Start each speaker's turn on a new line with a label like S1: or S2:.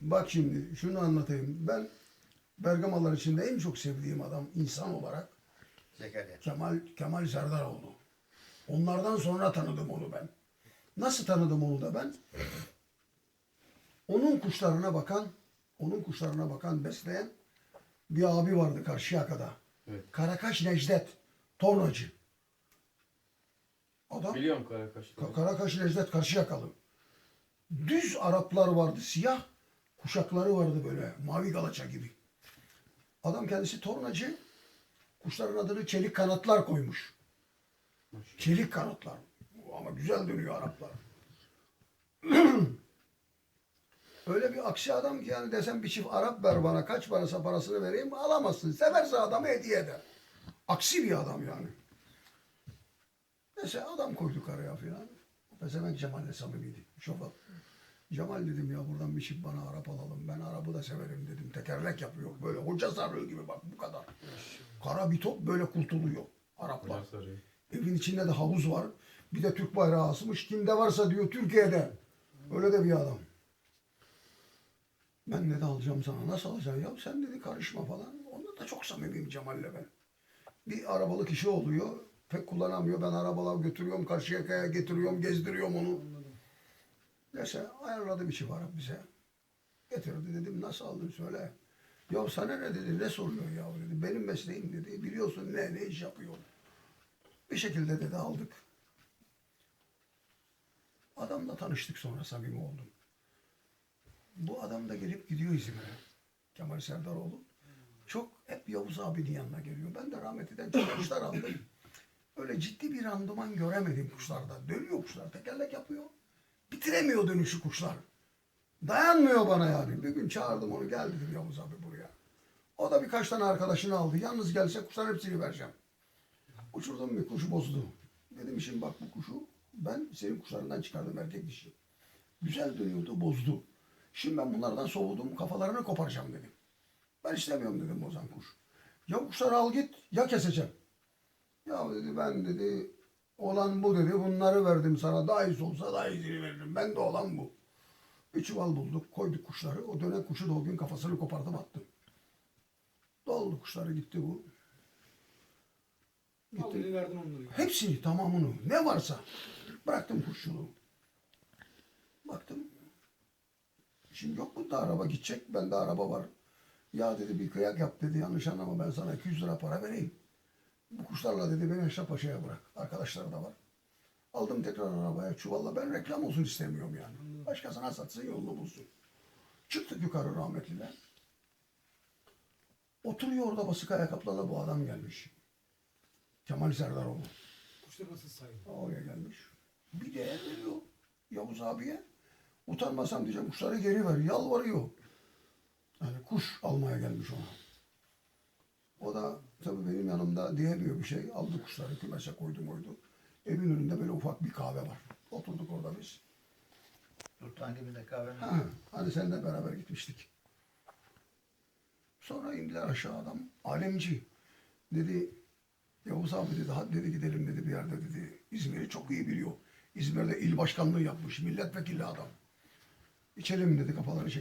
S1: Bak şimdi şunu anlatayım. Ben Bergamalar içinde en çok sevdiğim adam insan olarak
S2: Zekeriya.
S1: Kemal Kemal Serdaroğlu. Onlardan sonra tanıdım onu ben. Nasıl tanıdım onu da ben? Onun kuşlarına bakan, onun kuşlarına bakan, besleyen bir abi vardı Karşıyaka'da.
S3: Evet.
S1: Karakaş Necdet, tornacı. Adam
S3: Biliyorum Karakaş'ı.
S1: Ka- Karakaş Necdet Karşıyakalı. Düz Araplar vardı, siyah kuşakları vardı böyle, mavi galaça gibi. Adam kendisi tornacı, kuşların adını çelik kanatlar koymuş. Çelik kanatlar. Ama güzel dönüyor Araplar. Öyle bir aksi adam ki yani desem bir çift Arap ver bana kaç parası parasını vereyim alamazsın. Severse adamı hediye eder. Aksi bir adam yani. Mesela adam koyduk araya filan. Pezevenk Cemal'le samimiydi. Şoför. Cemal dedim ya buradan bir çift bana Arap alalım. Ben Arap'ı da severim dedim. Tekerlek yapıyor böyle. Hoca sarığı gibi bak bu kadar. Kara bir top böyle kurtuluyor. Araplar.
S3: Sarıyor.
S1: Evin içinde de havuz var. Bir de Türk bayrağı asmış. Kimde varsa diyor Türkiye'de. Öyle de bir adam. Ben dedi alacağım sana. Nasıl alacaksın? Ya sen dedi karışma falan. Onda da çok samimiyim Cemal'le ben. Bir arabalık işi oluyor. Pek kullanamıyor. Ben arabalar götürüyorum. Karşıyaka'ya getiriyorum. Gezdiriyorum onu. Neyse ayarladı bir çift Arap bize. Getirdi dedim nasıl aldın söyle. Ya sana ne dedi ne soruyor ya dedi. Benim mesleğim dedi. Biliyorsun ne ne iş yapıyor. Bir şekilde dedi aldık. Adamla tanıştık sonra samimi oldum. Bu adam da gelip gidiyor İzmir'e. Kemal Serdaroğlu. Çok hep Yavuz abinin yanına geliyor. Ben de rahmetliden çok kuşlar aldım. Öyle ciddi bir randıman göremedim kuşlarda. Dönüyor kuşlar. Tekerlek yapıyor. Bitiremiyor dönüşü kuşlar. Dayanmıyor bana yani. Bir gün çağırdım onu. Gel dedim Yavuz abi buraya. O da birkaç tane arkadaşını aldı. Yalnız gelse kuşların hepsini vereceğim. Uçurdum bir kuşu bozdu. Dedim şimdi bak bu kuşu ben senin kuşlarından çıkardım erkek dişi. Güzel dönüyordu bozdu. Şimdi ben bunlardan soğudum kafalarını koparacağım dedim. Ben istemiyorum dedim bozan kuş. Ya kuşları al git ya keseceğim. Ya dedi ben dedi olan bu dedi bunları verdim sana daha iyisi olsa daha iyisini veririm. Ben de olan bu. Bir çuval bulduk koyduk kuşları. O dönen kuşu da o gün kafasını kopardım attım. Doldu kuşları gitti bu.
S4: Aldın verdin onları.
S1: Hepsini tamamını ne varsa bıraktım kuşçuluğu. Baktım. Şimdi yok bunda araba gidecek. Bende araba var. Ya dedi bir kıyak yap dedi. Yanlış anlama ben sana 200 lira para vereyim. Bu kuşlarla dedi beni Eşref Paşa'ya bırak. Arkadaşları da var. Aldım tekrar arabaya çuvalla. Ben reklam olsun istemiyorum yani. Başkasına satsın yolunu bulsun. Çıktık yukarı rahmetliler. Oturuyor orada basık ayakkabıla da bu adam gelmiş. Kemal Serdaroğlu.
S4: Kuşları nasıl sayın?
S1: Oraya gelmiş. Bir değer veriyor Yavuz abiye. Utanmasam diyeceğim kuşları geri ver. Yalvarıyor. Yani kuş almaya gelmiş ona. O da tabii benim yanımda diyemiyor bir şey. Aldı kuşları kümese koydu koydu. Evin önünde böyle ufak bir kahve var. Oturduk orada biz.
S2: Sultan gibi de kahve.
S1: Ha, hani seninle beraber gitmiştik. Sonra indiler aşağı adam. Alemci. Dedi Yavuz abi dedi hadi dedi gidelim dedi bir yerde dedi. İzmir'i çok iyi biliyor. İzmir'de il başkanlığı yapmış. Milletvekili adam. İçelim dedi kafaları çekelim.